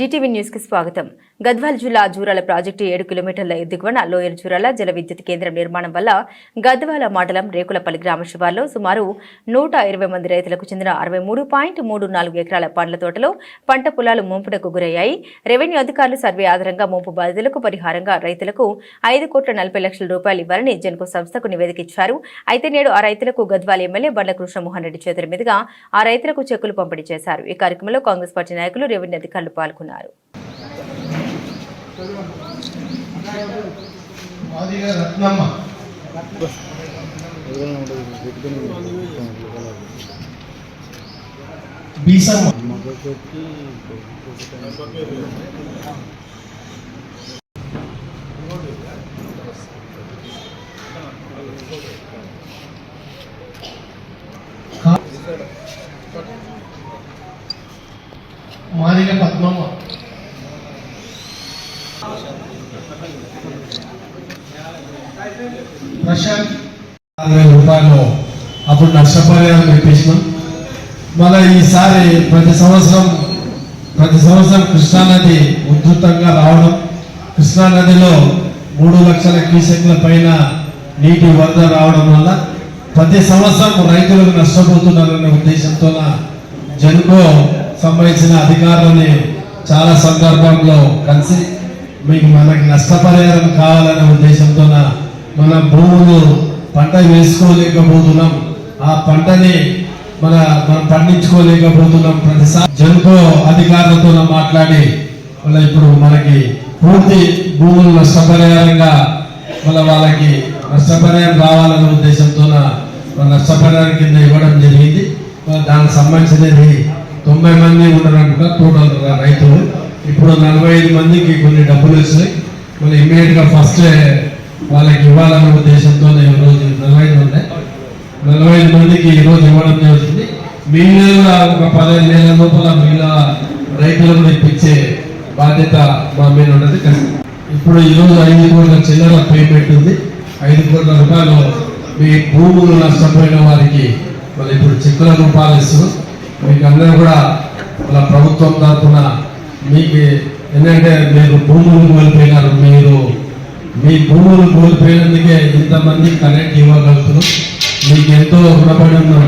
Zee TV న్యూస్కి స్వాగతం. గద్వాల్ జిల్లా జూరాల ప్రాజెక్టు ఏడు కిలోమీటర్ల దిగువన లోయర్ జూరాల జల విద్యుత్ కేంద్రం నిర్మాణం వల్ల గద్వాల మండలం రేకులపల్లి గ్రామ శివార్లో సుమారు నూట ఇరవై మంది రైతులకు చెందిన అరవై మూడు పాయింట్ మూడు నాలుగు ఎకరాల పండ్ల తోటలో పంట పొలాలు ముంపునకు గురయ్యాయి. రెవెన్యూ అధికారులు సర్వే ఆధారంగా ముంపు బాధితులకు పరిహారంగా రైతులకు ఐదు కోట్ల నలభై లక్షల రూపాయలు ఇవ్వాలని జెన్కో సంస్థకు నివేదిక ఇచ్చారు అయితే నేడు ఆ రైతులకు గద్వాల ఎమ్మెల్యే బండ్ల కృష్ణమోహన్ రెడ్డి చేతుల మీదుగా ఆ రైతులకు చెక్కులు పంపిణీ చేశారు. ఈ కార్యక్రమంలో కాంగ్రెస్ పార్టీ నాయకులు రెవెన్యూ అధికారులు పాల్గొన్నారు. మాదిగా మాదిగ పద్మమ్మ. ప్రశాంత్ రూపాయలు అప్పుడు నష్టపరిహారం ఇప్పించినాం మళ్ళీ ఈసారి ప్రతి సంవత్సరం ప్రతి సంవత్సరం కృష్ణానది ఉధృతంగా రావడం కృష్ణానదిలో మూడు లక్షల క్యూసెక్ల పైన నీటి వరద రావడం వల్ల ప్రతి సంవత్సరం రైతులకు నష్టపోతున్నారనే ఉద్దేశంతో జనుకో సంబంధించిన అధికారులని చాలా సందర్భంలో కలిసి మీకు మనకి నష్టపరిహారం కావాలనే ఉద్దేశంతో మన భూములు పంట వేసుకోలేకపోతున్నాం. ఆ పంటని మన మనం పండించుకోలేకపోతున్నాం ప్రతిసారి. జన్కో అధికారులతో మాట్లాడి మళ్ళీ ఇప్పుడు మనకి పూర్తి భూములు నష్టపరిహారంగా మళ్ళీ వాళ్ళకి నష్టపరిహారం రావాలనే ఉద్దేశంతో నష్టపరిహారం కింద ఇవ్వడం జరిగింది. దానికి సంబంధించినది తొంభై మంది ఉన్నారంట టోటల్ రైతులు. ఇప్పుడు నలభై ఐదు మందికి కొన్ని డబ్బులు వచ్చినాయి. మళ్ళీ ఇమ్మీడియట్గా ఫస్ట్ వాళ్ళకి ఇవ్వాలన్న ఉద్దేశంతో ఈరోజు నలభై ఐదు ఉన్నాయి నలభై ఐదు మందికి ఈరోజు ఇవ్వడం జరుగుతుంది మిగిలిన కూడా ఒక పదిహేను నెలల లోపల మిగిలిన రైతులకు ఇప్పించే బాధ్యత మా మీద ఉన్నది. ఇప్పుడు ఈరోజు ఐదు కోట్ల చిల్లర పేమెంట్ ఉంది. ఐదు కోట్ల రూపాయలు మీ భూములు నష్టపోయిన వారికి మరి ఇప్పుడు చెక్కుల రూపాయలు ఇస్తున్నాం మీకు అందరూ కూడా మన ప్రభుత్వం తరఫున మీకు ఏంటంటే మీరు భూములు కోల్పోయినారు. మీరు మీ భూములు కోల్పోయినందుకే ఇంతమంది కరెంట్ ఇవ్వగలుగుతున్నాం మీకు ఎంతో రుణపడి ఉన్నాం